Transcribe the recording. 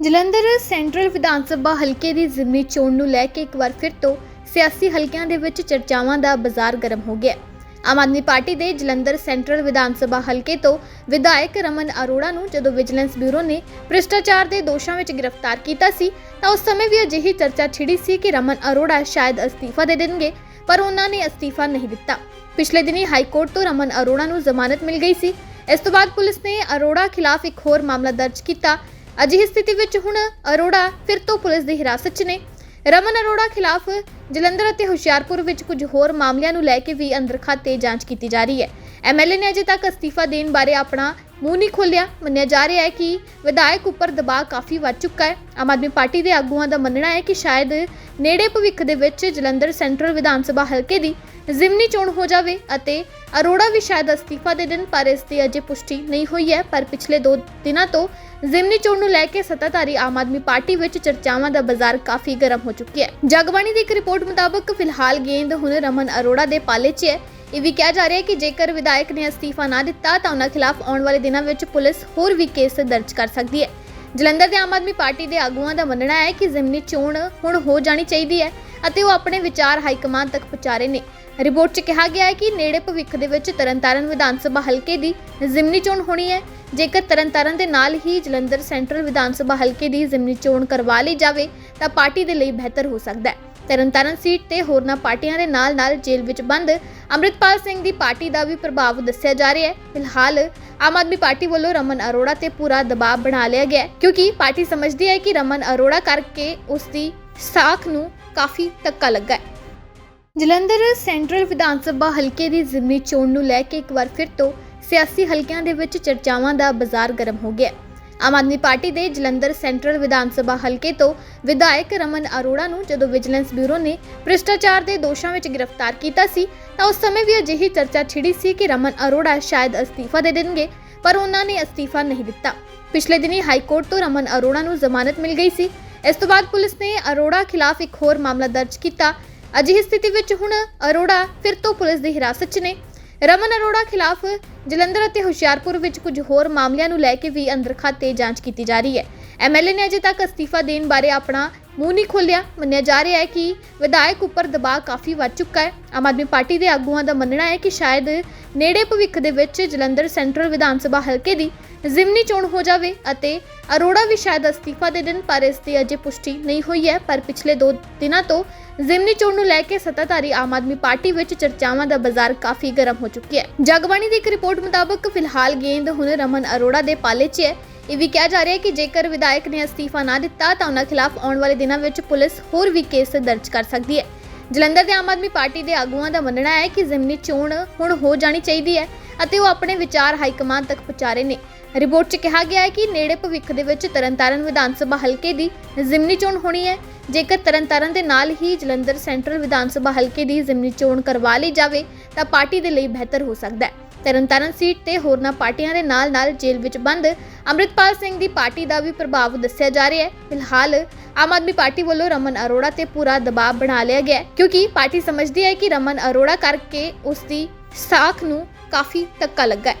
Jalandhar central Vidhan Sabha ਹਲਕੇ ਦੀ ਜ਼ਿਮਨੀ ਚੋਣ ਨੂੰ ਲੈ ਕੇ ਇੱਕ ਵਾਰ ਫਿਰ ਤੋਂ ਸਿਆਸੀ ਹਲਕਿਆਂ ਦੇ ਵਿੱਚ ਚਰਚਾਵਾਂ ਦਾ ਬਾਜ਼ਾਰ ਗਰਮ ਹੋ ਗਿਆ। ਆਮ ਆਦਮੀ ਪਾਰਟੀ ਦੇ ਜਲੰਧਰ ਸੈਂਟਰਲ ਵਿਧਾਨ ਸਭਾ ਹਲਕੇ ਤੋਂ ਵਿਧਾਇਕ ਰਮਨ ਅਰੋੜਾ ਨੂੰ ਜਦੋਂ ਵਿਜੀਲੈਂਸ ਬਿਊਰੋ ਨੇ ਭ੍ਰਿਸ਼ਟਾਚਾਰ ਦੇ ਦੋਸ਼ਾਂ ਵਿੱਚ ਗ੍ਰਿਫਤਾਰ ਕੀਤਾ ਸੀ, ਤਾਂ ਉਸ ਸਮੇਂ ਵੀ ਅਜਿਹੀ ਚਰਚਾ ਛਿੜੀ ਸੀ ਕਿ ਰਮਨ ਅਰੋੜਾ ਸ਼ਾਇਦ ਅਸਤੀਫਾ ਦੇ ਦੇਣਗੇ, ਪਰ ਉਹਨਾਂ ਨੇ ਅਸਤੀਫਾ ਨਹੀਂ ਦਿੱਤਾ। ਪਿਛਲੇ ਦਿਨੀ ਹਾਈ ਕੋਰਟ ਤੋਂ ਰਮਨ ਅਰੋੜਾ ਨੂੰ ਜ਼ਮਾਨਤ ਮਿਲ ਗਈ ਸੀ। ਇਸ ਤੋਂ ਬਾਅਦ ਪੁਲਿਸ ਨੇ ਅਰੋੜਾ ਖਿਲਾਫ ਇੱਕ ਹੋਰ ਮਾਮਲਾ ਦਰਜ ਕੀਤਾ ਅਜਿਹੀ ਸਥਿਤੀ ਵਿੱਚ ਹੁਣ ਅਰੋੜਾ ਫਿਰ ਤੋਂ ਪੁਲਿਸ ਦੀ ਹਿਰਾਸਤ 'ਚ ਨੇ। ਰਮਨ ਅਰੋੜਾ ਖਿਲਾਫ ਜਲੰਧਰ ਅਤੇ ਹੁਸ਼ਿਆਰਪੁਰ ਵਿੱਚ ਕੁਝ ਹੋਰ ਮਾਮਲਿਆਂ ਨੂੰ ਲੈ ਕੇ ਵੀ ਅੰਦਰ ਖਾਤੇ ਜਾਂਚ ਕੀਤੀ ਜਾ ਰਹੀ ਹੈ। ਐਮਐਲਏ ਨੇ ਅਜੇ ਤੱਕ ਅਸਤੀਫਾ ਦੇਣ ਬਾਰੇ ਆਪਣਾ ਮੂੰਹ ਨਹੀਂ ਖੋਲ੍ਹਿਆ। ਮੰਨਿਆ ਜਾ ਰਿਹਾ ਹੈ ਕਿ ਵਿਧਾਇਕ ਉੱਪਰ ਦਬਾਅ ਕਾਫੀ ਵੱਧ ਚੁੱਕਾ ਹੈ। ਆਮ ਆਦਮੀ ਪਾਰਟੀ ਦੇ ਆਗੂਆਂ ਦਾ ਮੰਨਣਾ ਹੈ ਕਿ ਸ਼ਾਇਦ ਨੇੜੇ ਭਵਿੱਖ ਦੇ ਵਿੱਚ ਜਲੰਧਰ ਸੈਂਟਰਲ ਵਿਧਾਨ ਸਭਾ ਹਲਕੇ ਦੀ ਜ਼ਿਮਨੀ ਚੋਣ ਹੋ ਜਾਵੇ ਅਤੇ ਅਰੋੜਾ ਵੀ ਸ਼ਾਇਦ ਅਸਤੀਫਾ ਦੇ ਦਿਨ ਪਰ ਇਸ ਦੀ ਅਜੇ ਪੁਸ਼ਟੀ ਨਹੀਂ ਹੋਈ ਹੈ। ਪਰ ਪਿਛਲੇ 2 ਦਿਨਾਂ ਤੋਂ ਜ਼ਿਮਨੀ ਚੋਣ ਨੂੰ ਲੈ ਕੇ ਸੱਤਾਧਾਰੀ ਆਮ ਆਦਮੀ ਪਾਰਟੀ ਵਿੱਚ ਚਰਚਾਵਾਂ ਦਾ ਬਾਜ਼ਾਰ ਕਾਫੀ ਗਰਮ ਹੋ ਚੁੱਕਿਆ ਹੈ। ਜਗਬਾਣੀ ਦੀ ਇੱਕ ਰਿਪੋਰਟ ਮੁਤਾਬਕ ਫਿਲਹਾਲ ਗੇਂਦ ਹੁਣ ਰਮਨ ਅਰੋੜਾ ਦੇ ਪਾਲੇ 'ਚ ਹੈ। ਇਹ ਵੀ ਕਿਹਾ ਜਾ ਰਿਹਾ ਹੈ ਕਿ ਜੇਕਰ ਵਿਧਾਇਕ ਨੇ ਅਸਤੀਫਾ ਨਾ ਦਿੱਤਾ ਤਾਂ ਉਹਨਾਂ ਖਿਲਾਫ ਆਉਣ ਵਾਲੇ ਦਿਨਾਂ ਵਿੱਚ ਪੁਲਿਸ ਹੋਰ ਵੀ ਕੇਸ ਦਰਜ ਕਰ ਸਕਦੀ ਹੈ। ਜਲੰਧਰ ਦੇ ਆਮ ਆਦਮੀ ਪਾਰਟੀ ਦੇ ਆਗੂਆਂ ਦਾ ਮੰਨਣਾ ਹੈ ਕਿ ਜ਼ਿਮਨੀ ਚੋਣ ਹੁਣ ਹੋ ਜਾਣੀ ਚਾਹੀਦੀ ਹੈ ਅਤੇ ਉਹ ਆਪਣੇ ਵਿਚਾਰ ਹਾਈ ਕਮਾਂਡ ਤੱਕ ਪਹੁੰਚਾ ਰਹੇ ਨੇ। ਰਿਪੋਰਟ 'ਚ ਕਿਹਾ ਗਿਆ ਹੈ ਕਿ ਨੇੜੇ ਭਵਿੱਖ ਦੇ ਵਿੱਚ ਤਰਨਤਾਰਨ ਵਿਧਾਨ ਸਭਾ ਹਲਕੇ ਦੀ ਜ਼ਿਮਨੀ ਚੋਣ ਹੋਣੀ ਹੈ। ਜੇਕਰ ਤਰਨਤਾਰਨ ਦੇ ਨਾਲ ਹੀ ਜਲੰਧਰ ਸੈਂਟਰਲ ਵਿਧਾਨ ਸਭਾ ਹਲਕੇ ਦੀ ਜ਼ਿਮਨੀ ਚੋਣ ਕਰਵਾ ਲਈ ਜਾਵੇ ਤਾਂ ਪਾਰਟੀ ਦੇ ਲਈ ਬਿਹਤਰ ਹੋ ਸਕਦਾ ਹੈ। ਤਰਨਤਾਰਨ ਸੀਟ ਤੇ ਹੋਰਨਾਂ ਪਾਰਟੀਆਂ ਦੇ ਨਾਲ-ਨਾਲ ਜੇਲ੍ਹ ਵਿੱਚ ਬੰਦ। ਅੰਮ੍ਰਿਤਪਾਲ ਸਿੰਘ ਦੀ ਪਾਰਟੀ ਦਾ ਵੀ ਪ੍ਰਭਾਵ ਦੱਸਿਆ ਜਾ ਰਿਹਾ ਹੈ। ਫਿਲਹਾਲ ਆਮ ਆਦਮੀ ਪਾਰਟੀ ਵੱਲੋਂ ਰਮਨ ਅਰੋੜਾ ਤੇ ਪੂਰਾ ਦਬਾਅ ਬਣਾ ਲਿਆ ਗਿਆ ਕਿਉਂਕਿ ਪਾਰਟੀ ਸਮਝਦੀ ਹੈ ਕਿ ਰਮਨ ਅਰੋੜਾ ਕਰਕੇ ਉਸ ਦੀ ਸਾਖ ਨੂੰ ਕਾਫੀ ਧੱਕਾ ਲੱਗਾ ਹੈ। ਜਲੰਧਰ ਸੈਂਟਰਲ ਵਿਧਾਨ ਸਭਾ ਹਲਕੇ ਦੀ ਜ਼ਿਮਨੀ ਚੋਣ ਨੂੰ ਲੈ ਕੇ ਇੱਕ ਵਾਰ ਫਿਰ ਤੋਂ ਸਿਆਸੀ ਹਲਕਿਆਂ ਦੇ ਵਿੱਚ ਚਰਚਾਵਾਂ ਦਾ ਬਾਜ਼ਾਰ ਗਰਮ ਹੋ ਗਿਆ ਹੈ। ਆਮ ਆਦਮੀ ਪਾਰਟੀ ਦੇ ਜਲੰਧਰ ਸੈਂਟਰਲ ਵਿਧਾਨ ਸਭਾ ਹਲਕੇ ਤੋਂ ਵਿਧਾਇਕ ਰਮਨ ਅਰੋੜਾ ਨੂੰ ਜਦੋਂ ਵਿਜੀਲੈਂਸ ਬਿਊਰੋ ਨੇ ਭ੍ਰਿਸ਼ਟਾਚਾਰ ਦੇ ਦੋਸ਼ਾਂ ਵਿੱਚ ਗ੍ਰਿਫਤਾਰ ਕੀਤਾ ਸੀ, ਤਾਂ ਉਸ ਸਮੇਂ ਵੀ ਅਜਿਹੀ ਚਰਚਾ ਛਿੜੀ ਸੀ ਕਿ ਰਮਨ ਅਰੋੜਾ ਸ਼ਾਇਦ ਅਸਤੀਫਾ ਦੇ ਦੇਣਗੇ, ਪਰ ਉਹਨਾਂ ਨੇ ਅਸਤੀਫਾ ਨਹੀਂ ਦਿੱਤਾ। ਪਿਛਲੇ ਦਿਨੀ ਹਾਈ ਕੋਰਟ ਤੋਂ ਰਮਨ ਅਰੋੜਾ ਨੂੰ ਜ਼ਮਾਨਤ ਮਿਲ ਗਈ ਸੀ। ਇਸ ਤੋਂ ਬਾਅਦ ਪੁਲਿਸ ਨੇ ਅਰੋੜਾ ਖਿਲਾਫ ਇੱਕ ਹੋਰ ਮਾਮਲਾ ਦਰਜ ਕੀਤਾ। ਅਜਿਹੀ ਸਥਿਤੀ ਵਿੱਚ ਹੁਣ ਅਰੋੜਾ ਫਿਰ ਤੋਂ ਪੁਲਿਸ ਦੀ ਹਿਰਾਸਤ 'ਚ ਨੇ। ਰਮਨ ਅਰੋੜਾ ਖਿਲਾਫ ਜਲੰਧਰ ਅਤੇ ਹੁਸ਼ਿਆਰਪੁਰ ਵਿੱਚ ਕੁਝ ਹੋਰ ਮਾਮਲਿਆਂ ਨੂੰ ਲੈ ਕੇ ਵੀ ਅੰਦਰ ਖਾਤੇ ਜਾਂਚ ਕੀਤੀ ਜਾ ਰਹੀ ਹੈ। ਐਮਐਲਏ ਨੇ ਅਜੇ ਤੱਕ ਅਸਤੀਫਾ ਦੇਣ ਬਾਰੇ ਆਪਣਾ ਮੂੰਹ ਨਹੀਂ ਖੋਲ੍ਹਿਆ। ਮੰਨਿਆ ਜਾ ਰਿਹਾ ਹੈ ਕਿ ਵਿਧਾਇਕ ਉੱਪਰ ਦਬਾਅ ਕਾਫੀ ਵੱਧ ਚੁੱਕਾ ਹੈ। ਆਮ ਆਦਮੀ ਪਾਰਟੀ ਦੇ ਆਗੂਆਂ ਦਾ ਮੰਨਣਾ ਹੈ ਕਿ ਸ਼ਾਇਦ ਨੇੜੇ ਭਵਿੱਖ ਦੇ ਵਿੱਚ ਜਲੰਧਰ ਸੈਂਟਰਲ ਵਿਧਾਨ ਸਭਾ ਹਲਕੇ ਦੀ ਜ਼ਿਮਨੀ ਚੋਣ ਹੋ ਜਾਵੇ ਅਤੇ ਅਰੋੜਾ ਵੀ ਸ਼ਾਇਦ ਅਸਤੀਫਾ ਦੇ ਦਿਨ ਪਰ ਇਸ ਦੀ ਅਜੇ ਪੁਸ਼ਟੀ ਨਹੀਂ ਹੋਈ ਹੈ। ਪਰ ਪਿਛਲੇ 2 ਦਿਨਾਂ ਤੋਂ ਜ਼ਿਮਨੀ ਚੋਣ ਨੂੰ ਲੈ ਕੇ ਸੱਤਾਧਾਰੀ ਆਮ ਆਦਮੀ ਪਾਰਟੀ ਵਿੱਚ ਚਰਚਾਵਾਂ ਦਾ ਬਾਜ਼ਾਰ ਕਾਫੀ ਗਰਮ ਹੋ ਚੁੱਕਿਆ ਹੈ। ਜਗਬਾਣੀ ਦੀ ਇੱਕ ਰਿਪੋਰਟ ਰਿਪੋਰਟ ਮੁਤਾਬਕ ਫਿਲਹਾਲ ਗੇਂਦ ਹੁਣ ਰਮਨ ਅਰੋੜਾ ਦੇ ਪਾਲੇ 'ਚ ਹੈ। ਇਹ ਵੀ ਕਿਹਾ ਜਾ ਰਿਹਾ ਹੈ ਕਿ ਜੇਕਰ ਵਿਧਾਇਕ ਨੇ ਅਸਤੀਫਾ ਨਾ ਦਿੱਤਾ ਤਾਂ ਉਹਨਾਂ ਖਿਲਾਫ ਆਉਣ ਵਾਲੇ ਦਿਨਾਂ ਵਿੱਚ ਪੁਲਿਸ ਹੋਰ ਵੀ ਕੇਸ ਦਰਜ ਕਰ ਸਕਦੀ ਹੈ। ਜਲੰਧਰ ਦੇ ਆਮ ਆਦਮੀ ਪਾਰਟੀ ਦੇ ਆਗੂਆਂ ਦਾ ਮੰਨਣਾ ਹੈ ਕਿ ਜ਼ਿਮਨੀ ਚੋਣ ਹੁਣ ਹੋ ਜਾਣੀ ਚਾਹੀਦੀ ਹੈ ਅਤੇ ਉਹ ਆਪਣੇ ਵਿਚਾਰ ਹਾਈ ਕਮਾਂਡ ਤੱਕ ਪਹੁੰਚਾ ਰਹੇ ਨੇ। ਰਿਪੋਰਟ 'ਚ ਕਿਹਾ ਗਿਆ ਹੈ ਕਿ ਨੇੜੇ ਭਵਿੱਖ ਦੇ ਵਿੱਚ ਤਰਨਤਾਰਨ ਵਿਧਾਨ ਸਭਾ ਹਲਕੇ ਦੀ ਜ਼ਿਮਨੀ ਚੋਣ ਹੋਣੀ ਹੈ। ਜੇਕਰ ਤਰਨਤਾਰਨ ਦੇ ਨਾਲ ਹੀ ਜਲੰਧਰ ਸੈਂਟਰਲ ਵਿਧਾਨ ਸਭਾ ਹਲਕੇ ਦੀ ਜ਼ਿਮਨੀ ਚੋਣ ਕਰਵਾ ਲਈ ਜਾਵੇ ਤਾਂ ਪਾਰਟੀ ਦੇ ਲਈ ਬਿਹਤਰ ਹੋ ਸਕਦਾ ਹੈ। ਤਰਨਤਾਰਨ ਸੀਟ ਤੇ ਹੋਰਨਾਂ ਪਾਰਟੀਆਂ ਦੇ ਨਾਲ-ਨਾਲ ਜੇਲ੍ਹ ਵਿੱਚ ਬੰਦ। ਅੰਮ੍ਰਿਤਪਾਲ ਸਿੰਘ ਦੀ ਪਾਰਟੀ ਦਾ ਵੀ ਪ੍ਰਭਾਵ ਦੱਸਿਆ ਜਾ ਰਿਹਾ ਹੈ। ਫਿਲਹਾਲ ਆਮ ਆਦਮੀ ਪਾਰਟੀ ਵੱਲੋਂ ਰਮਨ ਅਰੋੜਾ ਤੇ ਪੂਰਾ ਦਬਾਅ ਬਣਾ ਲਿਆ ਗਿਆ ਹੈ, ਕਿਉਂਕਿ ਪਾਰਟੀ ਸਮਝਦੀ ਹੈ ਕਿ ਰਮਨ ਅਰੋੜਾ ਕਰਕੇ ਉਸ ਦੀ ਸਾਖ ਨੂੰ ਕਾਫੀ ਧੱਕਾ ਲੱਗਾ ਹੈ।